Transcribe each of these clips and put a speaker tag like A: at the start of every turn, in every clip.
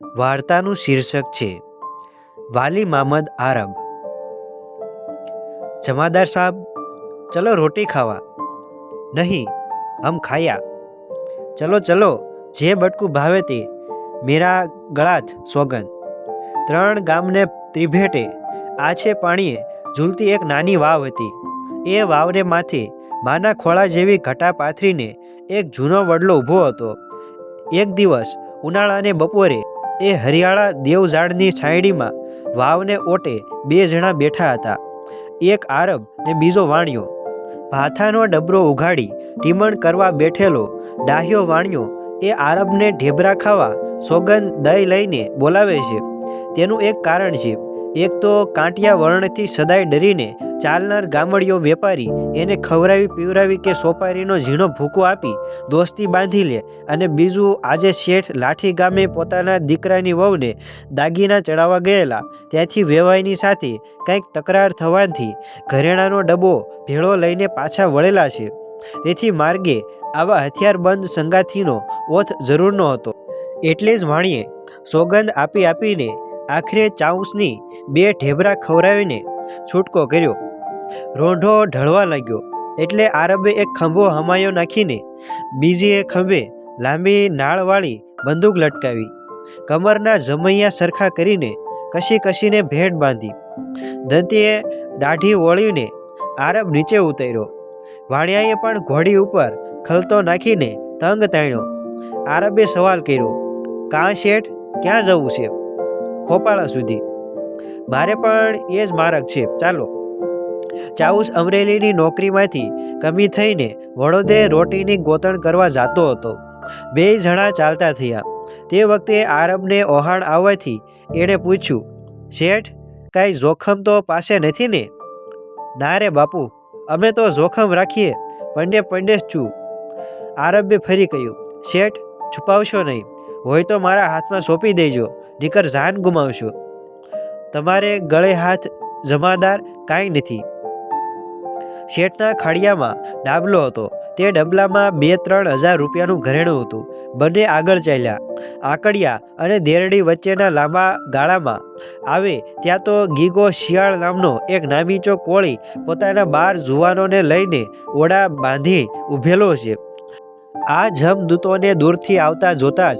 A: વાર્તાનું શીર્ષક છે, વાલી મામદ આરબ. જમાદાર સાહેબ, ચલો રોટી ખાવા. નહીં, હમ ખાયા. ચલો ચલો, જે બટકું ભાવે તે, મેરા ગળાથ સોગન ત્રણ ગામને ત્રિભેટે, આછે પાણીએ ઝૂલતી એક નાની વાવ હતી. એ વાવને માથે માના ખોળા જેવી ઘટા પાથરીને એક જૂનો વડલો ઊભો હતો. એક દિવસ ઉનાળાને બપોરે એ હરિયાળા દેવઝાડની છાંયડીમાં વાવને ઓટે બે જણા બેઠા હતા. એક આરબ ને બીજો વાણિયો. ભાથાનો ડબરો ઉઘાડી ટીમણ કરવા બેઠેલો ડાહ્યો વાણિયો એ આરબને ઢેબરા ખાવા સોગંદ દહીં લઈને બોલાવે છે. તેનું એક કારણ છે. એક તો કાંટિયા વર્ણથી સદાય ડરીને ચાલનાર ગામડિયો વેપારી એને ખવડાવી પીવરાવી કે સોપારીનો ઝીણો ભૂકો આપી દોસ્તી બાંધી લે અને બીજું આજે શેઠ લાઠી ગામે પોતાના દીકરાની વહુને દાગીના ચડાવવા ગયેલા. ત્યાંથી વેવાઈની સાથે કંઈક તકરાર થવાથી ઘરેણાનો ડબ્બો ભેળો લઈને પાછા વળેલા છે. તેથી માર્ગે આવા હથિયારબંધ સંગાથીનો ઓથ જરૂરનો હતો એટલે જ વાણીએ સોગંદ આપી આપીને આખરે ચાઉસની બે ઢેબરા ખવડાવીને છૂટકો કર્યો. રોંઢો ઢળવા લાગ્યો. એટલે આરબે એક ખંભો હમાયો નાખીને બીજી એ ખંભે લાંબી નાળવાળી બંદૂક લટકાવી. કમરના જમૈયા સરખા કરીને કશી કશીને ભેટ બાંધી. દંતીએ દાઢી વળીને આરબ નીચે ઉતર્યો. વાણિયાએ પણ ઘોડી ઉપર ખલતો નાખીને તંગ તાણ્યો. આરબે સવાલ કર્યો, કાં શેઠ, ક્યાં જવું છે? ખોપાળા સુધી. મારે પણ એ જ માર્ગ છે. ચાલો. ચાઉસ અમરેલીની નોકરીમાંથી કમી થઈને વડોદરે રોટીની ગોતણ કરવા જતો હતો. બે જણા ચાલતા થયા. તે વખતે આરબને ઓહાણ આવવાથી એણે પૂછ્યું, શેઠ, કાંઈ જોખમ તો પાસે નથી ને? ના રે બાપુ, અમે તો જોખમ રાખીએ, પંડે પંડે જ છું. આરબે ફરી કહ્યું, શેઠ, છુપાવશો નહીં. હોય તો મારા હાથમાં સોંપી દેજો, નીકર જાન ગુમાવશો. તમારે ગળે હાથ જમાદાર કાંઈ નથી. શેઠના ખાડિયામાં ડાબલો હતો. તે ડબલામાં બે ત્રણ હજાર રૂપિયાનું ઘરેણું હતું. બંને આગળ ચાલ્યા. આકડિયા અને દેરડી વચ્ચેના લાંબા ગાળામાં આવે ત્યાં તો ગીગો શિયાળ નામનો એક નામીચો કોળી પોતાના બાર જુવાનોને લઈને ઓડા બાંધી ઊભેલો છે. આ જમદૂતોને દૂરથી આવતા જોતા જ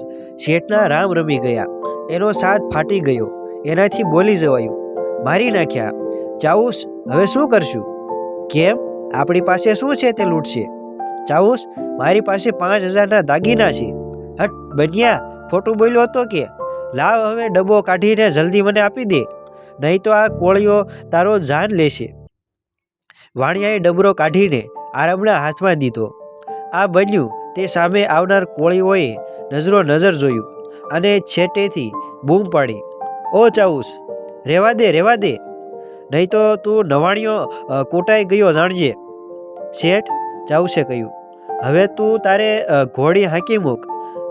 A: શેઠના રામ રમી ગયા. એનો સાથ ફાટી ગયો. એનાથી બોલી જવાયું. મારી નાખ્યા. ચાઉસ, હવે શું કરશું? કેમ? આપણી પાસે શું છે તે લૂંટશે? ચાઉસ, મારી પાસે પાંચ હજારના દાગીના છે. હટ, બન્યા. ખોટું બોલ્યો હતો કે? લાવ હવે ડબ્બો કાઢીને જલ્દી મને આપી દે. નહીં તો આ કોળીઓ તારો જાન લેશે. વાણિયાએ ડબરો કાઢીને આરબના હાથમાં દીધો. આ બન્યું તે સામે આવનાર કોળીઓએ નજરો નજર જોયું અને છેટેથી બૂમ પાડી. ઓ ચાઉસ રહેવા દે રહેવા દે. નહીં તો તું નવાણીઓ કોટાઈ ગયો જાણજે. શેઠ ચાઉસે કહ્યું, હવે તું તારે ઘોડી હાંકી મૂક.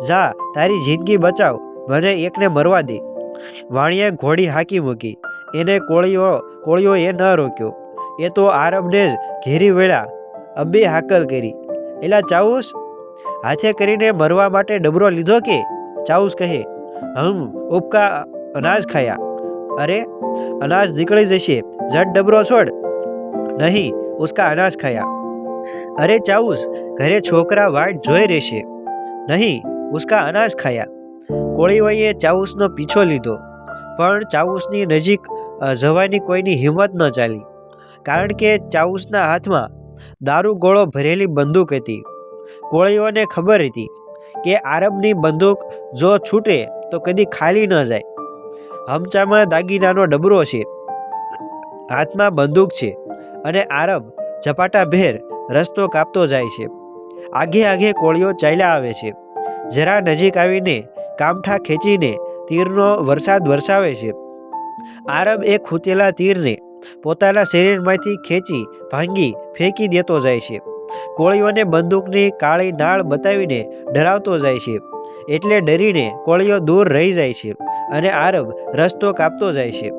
A: જા, તારી જિંદગી બચાવ, મને એકને મરવા દે. વાણીએ ઘોડી હાંકી મૂકી. એને કોળીઓ એ ન રોક્યો. એ તો આરબને જ ઘેરી વેળા અબ્બે હાકલ કરી. એલા ચાઉસ, હાથે કરીને મરવા માટે ડબરો લીધો કે? ચાઉસ કહે, હમ, ઉપકા અનાજ ખાયા. અરે, અનાજ નીકળી જશે. જટ ડબરો છોડ. નહીં, ઉસકા અનાજ ખાયા. અરે, ચાઉસ, ઘરે છોકરા વાટ જોઈ રહેશે. નહીં, ઉસકા અનાજ ખાયા. કોળીઓએ ચાઉસનો પીછો લીધો. પણ ચાઉસની નજીક જવાની કોઈની હિંમત ન ચાલી. કારણ કે ચાઉસના હાથમાં દારૂ ગોળો ભરેલી બંદૂક હતી. કોળીઓને ખબર હતી કે આરબની બંદૂક જો છૂટે તો કદી ખાલી ન જાય. હમચામાં દાગીનાનો ડબરો છે. હાથમાં બંદૂક છે અને આરબ ઝપાટાભેર રસ્તો કાપતો જાય છે. આગે આગે કોળીઓ ચાલ્યા આવે છે. જરા નજીક આવીને કામઠા ખેંચીને તીરનો વરસાદ વરસાવે છે. આરબ એ ખૂતેલા તીરને પોતાના શરીરમાંથી ખેંચી ભાંગી ફેંકી દેતો જાય છે. કોળીઓને બંદૂકની કાળી નાળ બતાવીને ડરાવતો જાય છે. એટલે ડરીને કોળીઓ દૂર રહી જાય છે અને આરબ રસ્તો કાપતો જાય છે.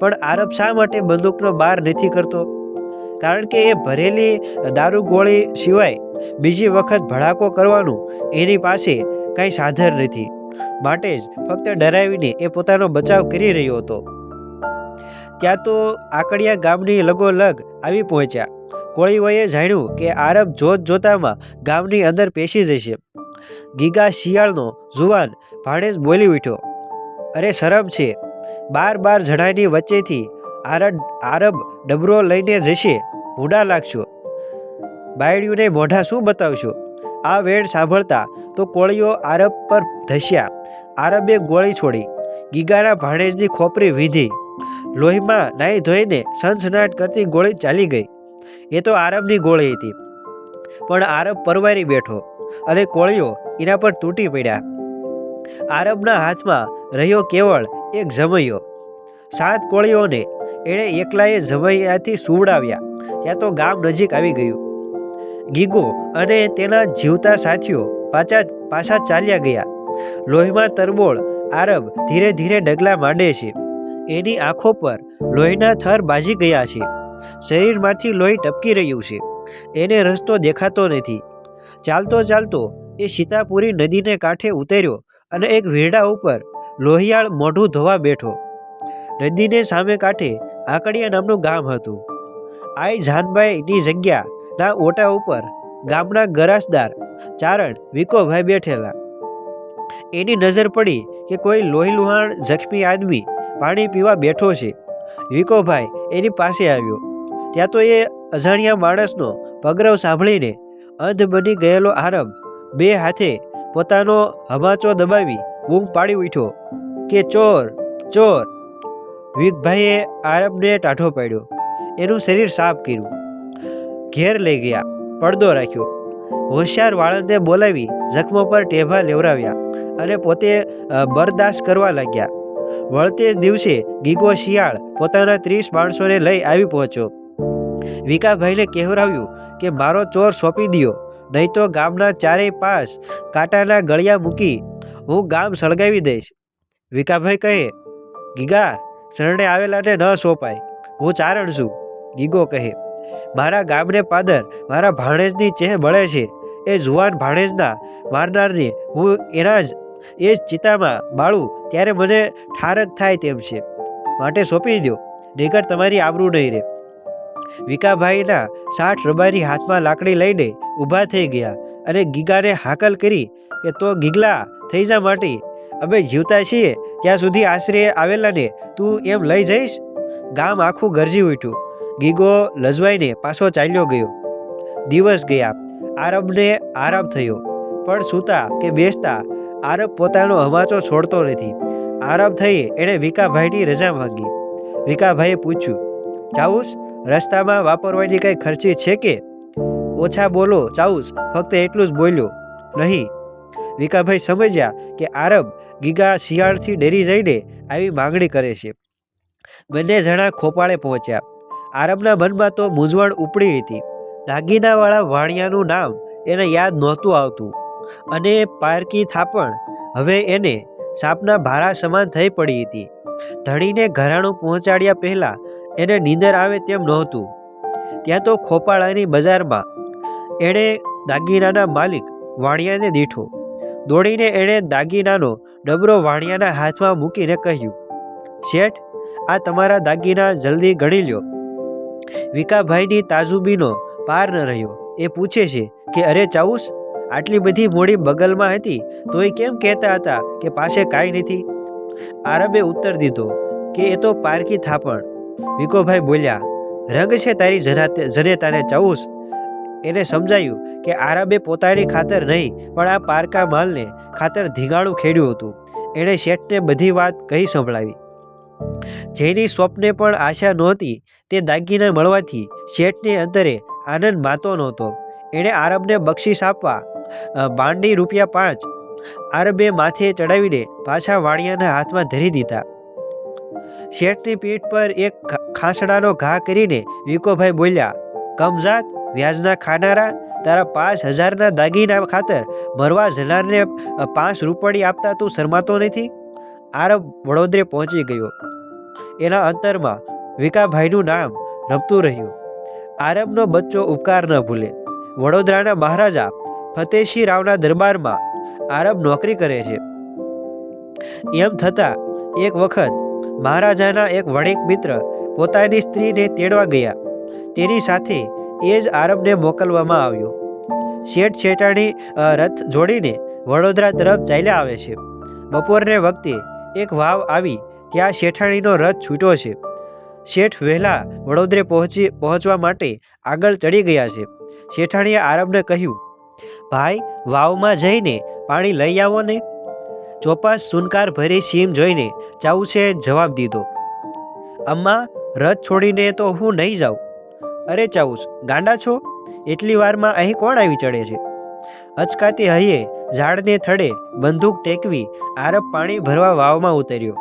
A: પણ આરબ શા માટે બંદૂકનો બાર નથી કરતો? કારણ કે એ ભરેલી દારૂ ગોળી સિવાય બીજી વખત ભડાકો કરવાનું એની પાસે કાંઈ સાધન નથી. માટે જ ફક્ત ડરાવીને એ પોતાનો બચાવ કરી રહ્યો હતો. ત્યાં તો આકડિયા ગામની લગોલગ આવી પહોંચ્યા. કોળીઓએ જાણ્યું કે આરબ જોત જોતામાં ગામની અંદર પેશી જશે. ગીગા શિયાળનો જુવાન ભાણેજ બોલી ઉઠ્યો, અરે શરમ છે. બાર બાર જણાની વચ્ચેથી આરબ આરબ ડબરો લઈને જશે. મૂડા લાગશો. બાયડ્યુને મોઢા શું બતાવશો? આ વેણ સાંભળતા તો કોળીઓ આરબ પર ધસ્યા. આરબે ગોળી છોડી ગીગાના ભાણેજની ખોપરી વીધી. લોહીમાં નાહી ધોઈને સનસનાટ કરતી ગોળી ચાલી ગઈ. એ તો આરબની ગોળી હતી. પણ આરબ પરવારી બેઠો. અને કોળીઓ એના પર તૂટી પડ્યા. આરબના હાથમાં રહ્યો કેવળ એક જમૈયો સાત કોળીઓને એણે એકલાએ જમૈયાથી સુવડાવ્યા. ત્યાં તો ગામ નજીક આવી ગયું. ગીગો અને તેના જીવતા સાથીઓ પાછા પાછા ચાલ્યા ગયા. લોહીમાં તરબોળ આરબ ધીરે ધીરે ડગલા માંડે છે. એની આંખો પર લોહીના થર બાજી ગયા છે. શરીરમાંથી લોહી ટપકી રહ્યું છે. એને રસ્તો દેખાતો નથી. ચાલતો ચાલતો એ સીતાપુરી નદીને કાંઠે ઉતર્યો અને એક વીરડા ઉપર લોહિયાળ મોઢું ધોવા બેઠો. નદીને સામે કાંઠે આકડિયા નામનું ગામ હતું. આઈ જાનભાઈની જગ્યાના ઓટા ઉપર ગામના ગરાસદાર ચારણ વિકોભાઈ બેઠેલા. એની નજર પડી કે કોઈ લોહીલુહાણ જખમી આદમી પાણી પીવા બેઠો છે. વિકોભાઈ એની પાસે આવ્યો. ત્યાં તો એ અજાણ્યા માણસનો પગરવ સાંભળીને અંધ બની ગયેલો આરબ બે હાથે પોતાનો હમાચો દબાવી બૂમ પાડી ઉઠ્યો કે, ચોર ચોર. વિગભાઈએ આરબને ટાઢો પાડ્યો. એનું શરીર સાફ કર્યું. ઘેર લઈ ગયા, પડદો રાખ્યો. હોશિયાર વાળંદે બોલાવી જખમો પર ટેભા લેવરાવ્યા અને પોતે બરદાસ્ત કરવા લાગ્યા. વળતે દિવસે ગીગો શિયાળ પોતાના ત્રીસ માણસોને લઈ આવી પહોંચ્યો. વિકાભાઈને કહેવરાવ્યું કે મારો ચોર સોંપી દ્યો. નહીં તો ગામના ચારેય પાસ કાંટાના ગળિયા મૂકી હું ગામ સળગાવી દઈશ. વિકાભાઈ કહે, ગીગા, શરણે આવેલાને ન સોંપાય. હું ચારણ છું. ગીગો કહે, મારા ગામને પાદર, મારા ભાણેજની ચેહ મળે છે. એ જુવાન ભાણેજના મારનારને હું એના જ, એ જ ચિતામાં બાળું ત્યારે મને ઠારક થાય તેમ છે. માટે સોંપી દો નહીકર તમારી આબરૂ નહીં રહે વિકાભાઈના સાઠ રબારી હાથમાં લાકડી લઈને ઊભા થઈ ગયા અને ગીગાને હાકલ કરી કે, તો ગીગલા, થઈ જા માટી. અમે જીવતા છીએ, ત્યાં સુધી આશરે આવેલાને તું એમ લઈ જઈશ? ગામ આખું ગરજી ઉઠ્યું. ગીગો લજવાઈને પાછો ચાલ્યો ગયો. દિવસ ગયા. આરબને આરામ થયો. પણ સૂતા કે બેસતા આરબ પોતાનો હમાચો છોડતો નથી. આરબ થઈ એણે વિકાભાઈની રજા માંગી. વિકાભાઈએ પૂછ્યું ચાઉસ રસ્તામાં વાપરવાની કંઈ ખર્ચી છે કે? ઓછા બોલો, ચાઉસ, ફક્ત એટલું જ બોલ્યો. નહીં. વિકાભાઈ સમજ્યા કે આરબ ગીગા શિયાળથી ડરી જઈને આવી માંગણી કરે છે. બંને જણા ખોપાળે પહોંચ્યા. આરબના મનમાં તો મૂંઝવણ ઉપડી હતી. દાગીનાવાળા વાણિયાનું નામ એને યાદ નહોતું આવતું. અને પારકી થાપણ હવે એને સાપના ભારા સમાન થઈ પડી હતી. ધણીને ઘરાણું પહોંચાડ્યા પહેલાં એને નીંદર આવે તેમ નહોતું. ત્યાં તો ખોપાળાની બજારમાં એણે દાગીનાના માલિક વાણિયાને દીઠો. દોડીને એણે દાગીનાનો ડબરો વાણિયાના હાથમાં મૂકીને કહ્યું, શેઠ, આ તમારા દાગીના જલ્દી ગણી લ્યો. વિકાભાઈની તાજુબીનો પાર ન રહ્યો. એ પૂછે છે કે, અરે ચાઉસ, આટલી બધી મોડી બગલમાં હતી? તો એ કેમ કહેતા હતા કે પાસે કાંઈ નથી? આરબે ઉત્તર દીધો કે, એ તો પારકી થાપણ. વિકોભાઈ બોલ્યા, રંગ છે તારી જનાતે જનેતાને ચૌસ એને સમજાયું કે આરબે પોતાની ખાતર નહીં, પણ આ પારકા માલને ખાતર ધીંગાણું ખેડ્યું હતું. એણે શેઠને બધી વાત કહી સંભળાવી. જેની સ્વપ્ને પણ આશા નહોતી, તે દાગીના મળવાથી શેઠને અંતરે આનંદ માતો નહોતો. એણે આરબને બક્ષિસ આપવા બાંડી રૂપિયા પાંચ આરબે માથે ચડાવીને પાછા વાણિયાના હાથમાં ધરી દીધા. શેઠની પીઠ પર એક ખાસડાનો ઘા કરીને વિકોભાઈ બોલ્યા કમજાત વ્યાજના ખાનારા, તારા પાંચ હજારના દાગીના ખાતર મરવા જનારને પાંચ રૂપડી આપતા તું શરમાતો નથી? આરબ વડોદરે પહોંચી ગયો. એના અંતરમાં વિકાભાઈનું નામ રમતું રહ્યું. આરબનો બચ્ચો ઉપકાર ન ભૂલે. વડોદરાના મહારાજા ફતેહસિંહ રાવના દરબારમાં આરબ નોકરી કરે છે. એમ થતાં એક વખત મહારાજાના એક વણિક મિત્ર પોતાની સ્ત્રીને તેડવા ગયા. તેની સાથે એ જ આરબને મોકલવામાં આવ્યો. શેઠ શેઠાણી રથ જોડીને વડોદરા તરફ ચાલ્યા આવે છે. બપોરને વખતે એક વાવ આવી ત્યાં શેઠાણીનો રથ છૂટ્યો છે. શેઠ વહેલા વડોદરે પહોંચી, પહોંચવા માટે આગળ ચડી ગયા છે. શેઠાણીએ આરબને કહ્યું, ભાઈ, વાવમાં જઈને પાણી લઈ આવો ને. ચોપાસ સુનકાર ભરી સીમ જોઈને ચાઉસે જવાબ દીધો, અમ્મા, રથ છોડીને તો હું નહીં જાઉં. અરે ચાઉસ, ગાંડા છો? એટલી વારમાં અહીં કોણ આવી ચડે છે? અચકાતી હૈયે, ઝાડને થડે બંદૂક ટેકવી, આરબ પાણી ભરવા વાવમાં ઉતર્યો.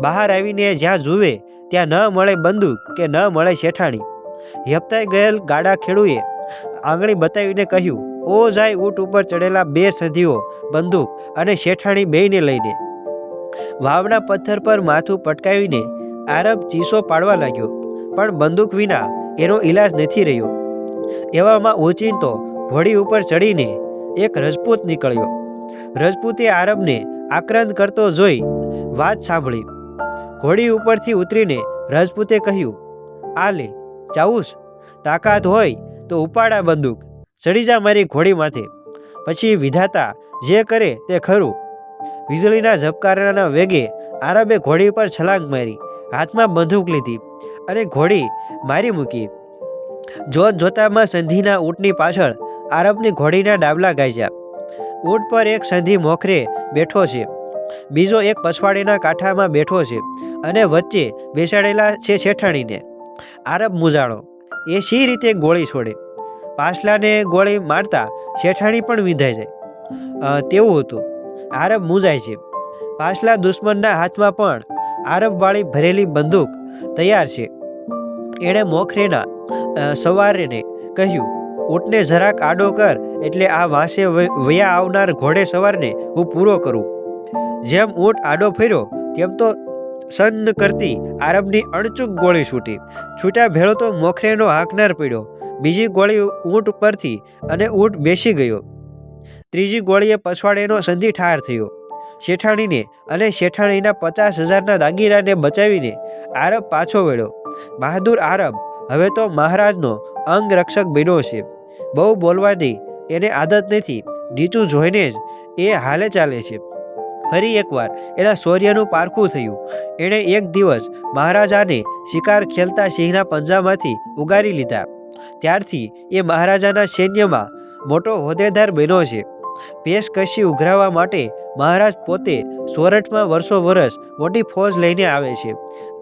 A: બહાર આવીને જ્યાં જુએ, ત્યાં ન મળે બંદૂક કે ન મળે શેઠાણી. હપ્તાઈ ગયેલ ગાડા ખેડૂએ, આંગળી બતાવીને કહ્યું ઓ જાય ઊંટ ઉપર ચડેલા બે સંધીઓ બંદૂક અને શેઠાણી બેયને લઈને. વાવના પથ્થર પર માથું પટકાવીને આરબ ચીસો પાડવા લાગ્યો, પણ બંદૂક વિના એનો ઈલાજ નથી રહ્યો. એવામાં ઓચિંતો ઘોડી ઉપર ચડીને એક રજપૂત નીકળ્યો. રજપૂતે આરબને આક્રાંત કરતો જોઈ વાત સાંભળી. ઘોડી ઉપરથી ઉતરીને રજપૂતે કહ્યું, આ લે, ચાઉસ, તાકાત હોય તો ઉપાડા બંદૂક ચડી જા મારી ઘોડીમાંથી. પછી વિધાતા જે કરે તે ખરું. વીજળીના ઝબકારાના વેગે આરબે ઘોડી પર છલાંગ મારી, હાથમાં બંદૂક લીધી અને ઘોડી મારી મૂકી. જોત જોતામાં સંધિના ઊંટની પાછળ આરબની ઘોડીના ડાબલા ગાજ્યા. ઊંટ પર એક સંધિ મોખરે બેઠો છે. બીજો એક પછવાડીના કાંઠામાં બેઠો છે અને વચ્ચે બેસાડેલા છે શેઠાણીને. આરબ મુજાણો, એ સી રીતે ગોળી છોડે? પાછલાને ગોળી મારતા શેઠાણી પણ વિંધાઈ જાય. તેવું હતું. આરબ મૂંઝાય છે. પાછલા દુશ્મનના હાથમાં પણ આરબવાળી ભરેલી બંદૂક તૈયાર છે. એણે મોખરેના સવારેને કહ્યું ઊંટને જરાક આડો કર, એટલે આ વાંસે વયા આવનાર ઘોડે સવારને હું પૂરો કરું. જેમ ઊંટ આડો ફર્યો, તેમ તો સન્ન કરતી આરબની અણચૂક ગોળી છૂટી. છૂટા ભેળો તો મોખરેનો હાંકનાર પડ્યો. બીજી ગોળી ઊંટ પરથી અને ઊંટ બેસી ગયો. ત્રીજી ગોળીએ પછવાડેનો સંધિ ઠાર થયો. શેઠાણીને અને શેઠાણીના પચાસ હજારના દાગીનાને બચાવીને આરબ પાછો વળ્યો. બહાદુર આરબ, હવે તો મહારાજનો અંગરક્ષક બન્યો છે. બહુ બોલવાની એને આદત નથી. નીચું જોઈને જ એ હાલે ચાલે છે. ફરી એકવાર એના શૌર્યનું પારખું થયું. એણે એક દિવસ મહારાજાને શિકાર ખેલતા સિંહના પંજામાંથી ઉગારી લીધા. ત્યારથી એ મહારાજાના સૈન્યમાં મોટો હોદ્દેદાર બન્યો છે. પેશકશી ઉઘરાવવા માટે મહારાજ પોતે સોરઠમાં વર્ષો વર્ષ મોટી ફોજ લઈને આવે છે.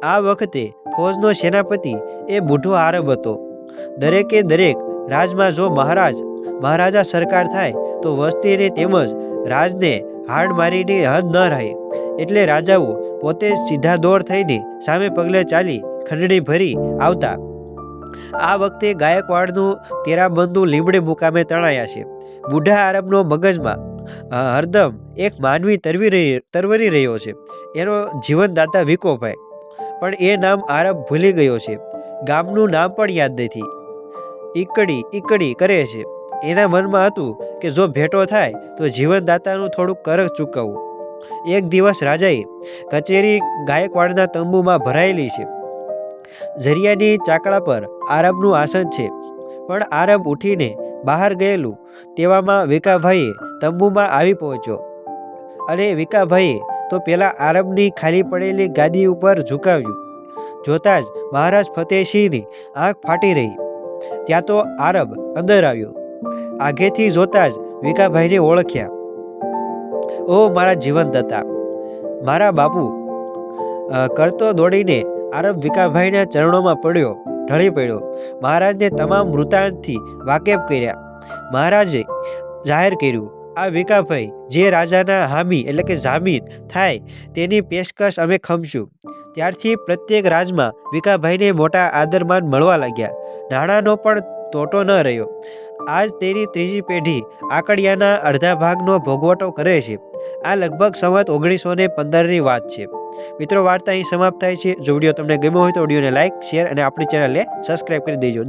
A: આ વખતે ફોજનો સેનાપતિ એ બુઢો આરબ હતો. દરેકે દરેક રાજમાં જો મહારાજ, મહારાજા સરકાર થાય તો વસ્તીને તેમજ રાજને હાડ મારીને હદ ન રહે. એટલે રાજાઓ પોતે સીધા દોર થઈને સામે પગલે ચાલી ખંડણી ભરી આવતા આ વખતે ગાયકવાડનું તેરાબંધુ લીમડે મુકામે તણાયા છે. બુઢા આરબનો મગજમાં હરદમ એક માનવી તરવી રહી, તરવરી રહ્યો છે. એનો જીવનદાતા વિકોભાઈ. પણ એ નામ આરબ ભૂલી ગયો છે. ગામનું નામ પણ યાદ નથી. ઈકડી ઈકડી કરે છે. એના મનમાં હતું કે જો ભેટો થાય, તો જીવનદાતાનું થોડુંક કરક ચૂકવવું એક દિવસ રાજાએ કચેરી ગાયકવાડના તંબુમાં ભરાયેલી છે. ઝરિયાની ચાકડા પર આરબનું આસન છે. પણ આરબ ઉઠીને બહાર ગયેલું તેવામાં વિકાભાઈએ તંબુમાં આવી પહોંચ્યો. અને વિકાભાઈએ તો પેલા આરબની ખાલી પડેલી ગાદી ઉપર ઝુકાવ્યું. જોતાં જ મહારાજ ફતેહસિંહની આંખ ફાટી રહી. ત્યાં તો આરબ અંદર આવ્યો. આગેથી જોતાં જ વિકાભાઈને ઓળખ્યા. ઓ મારા જીવનદાતા, મારા બાપુ કરતો દોડીને આરબ વિકાભાઈના ચરણોમાં પડ્યો, ઢળી પડ્યો. મહારાજને તમામ મૃતાંતથી વાકેફ કર્યા. મહારાજે જાહેર કર્યું, આ વિકાભાઈ જે રાજાના હામી એટલે કે જામીન થાય તેની પેશકશ અમે ખમશું ત્યારથી પ્રત્યેક રાજમાં વિકાભાઈને મોટા આદરમાન મળવા લાગ્યા. નાણાંનો પણ તોટો ન રહ્યો. આજ તેની ત્રીજી પેઢી આકડિયાના અડધા ભાગનો ભોગવટો કરે છે. આ લગભગ સંવત ઓગણીસો ને પંદરની વાત છે. મિત્રો, વાર્તા અહીં સમાપ્ત થાય છે. જો વીડિયો તમને ગમ્યો હોય તો વિડીયોને લાઇક શેર અને આપણી ચેનલને સબસ્ક્રાઈબ કરી દેજો.